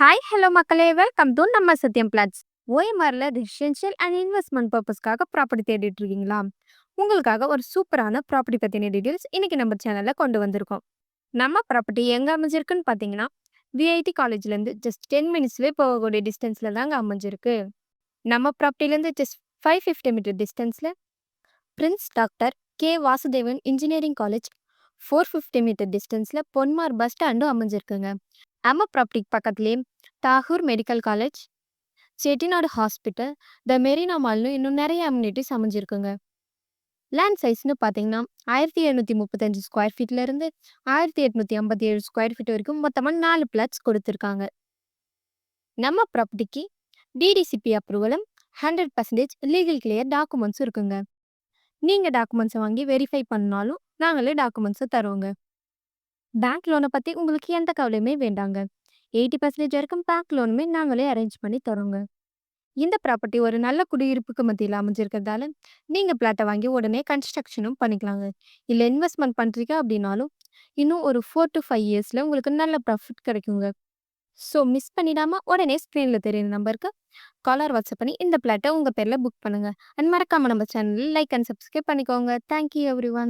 Hi hello மக்களே. Welcome to நம்ம Sathyam flats ஓஎம்ஆரில் ரெசிடென்ஷியல் அண்ட் இன்வெஸ்ட்மெண்ட் பர்பஸ்க்காக ப்ராப்பர்ட்டி தேடிட்டு இருக்கீங்களா? உங்களுக்காக ஒரு சூப்பரான ப்ராப்பர்ட்டி பற்றின டீட்டெயில்ஸ் இன்னைக்கு நம்ம சேனலில் கொண்டு வந்திருக்கோம். நம்ம ப்ராப்பர்ட்டி எங்கே அமைஞ்சிருக்குன்னு பார்த்தீங்கன்னா விஐடி காலேஜ்லேருந்து ஜஸ்ட் டென் மினிட்ஸ்லேயே போகக்கூடிய டிஸ்டன்ஸில் தாங்க அமைஞ்சிருக்கு. நம்ம ப்ராப்பர்ட்டிலேருந்து ஜஸ்ட் ஃபைவ் ஃபிஃப்டி மீட்டர் டிஸ்டன்ஸில் prince doctor K Vasudevan engineering college four fifty metre டிஸ்டன்ஸில் பொன்மார் பஸ் ஸ்டாண்டும் அமைஞ்சிருக்குங்க. நம்ம பக்கத்துலேயே Tagore medical college Chettinad hospital the Marina மால்னு இன்னும் நிறைய அம்யூனிட்டிஸ் அமைஞ்சிருக்குங்க. லேண்ட் சைஸ்னு பார்த்தீங்கன்னா ஆயிரத்தி எழுநூற்றி முப்பத்தஞ்சு ஸ்கொயர் ஃபீட்லேருந்து ஆயிரத்தி எட்நூற்றி ஐம்பத்தி ஏழு ஸ்கொயர் ஃபீட் வரைக்கும் மொத்தமாக நாலு பிளாட்ஸ் கொடுத்துருக்காங்க. நம்ம ப்ராப்பர்ட்டிக்கு டிடிசிபி அப்ரூவலும் ஹண்ட்ரட் பர்சன்டேஜ் லீகல் கிளியர் டாக்குமெண்ட்ஸும் இருக்குங்க. நீங்கள் டாக்குமெண்ட்ஸை வாங்கி வெரிஃபை பண்ணாலும் நாங்களே டாக்குமெண்ட்ஸை தருவோங்க. பேங்க் லோனை பற்றி உங்களுக்கு எந்த கவலையுமே வேண்டாங்க. எயிட்டி பர்சன்டேஜ் வரைக்கும் பேங்க் லோனுமே நாங்களே அரேஞ்ச் பண்ணி தரோங்க. இந்த ப்ராப்பர்ட்டி ஒரு நல்ல குடியிருப்புக்கு மத்தியில் அமைஞ்சிருக்கிறதால நீங்கள் பிளாட்டை வாங்கி உடனே கன்ஸ்ட்ரக்ஷனும் பண்ணிக்கலாங்க. இல்லை இன்வெஸ்ட்மெண்ட் பண்ணுறீங்க அப்படின்னாலும் இன்னும் ஒரு ஃபோர் டு ஃபைவ் இயர்ஸில் உங்களுக்கு நல்ல ப்ராஃபிட் கிடைக்குங்க. ஸோ மிஸ் பண்ணிடாமல் உடனே ஸ்க்ரீனில் தெரியுற நம்பருக்கு காலர் வாட்ஸ்அப் பண்ணி இந்த பிளாட்டை உங்கள் பேரில் புக் பண்ணுங்கள் அண்ட் மறக்காமல் நம்ம சேனலில் லைக் அண்ட் சப்ஸ்கிரைப் பண்ணிக்கோங்க. Thank you everyone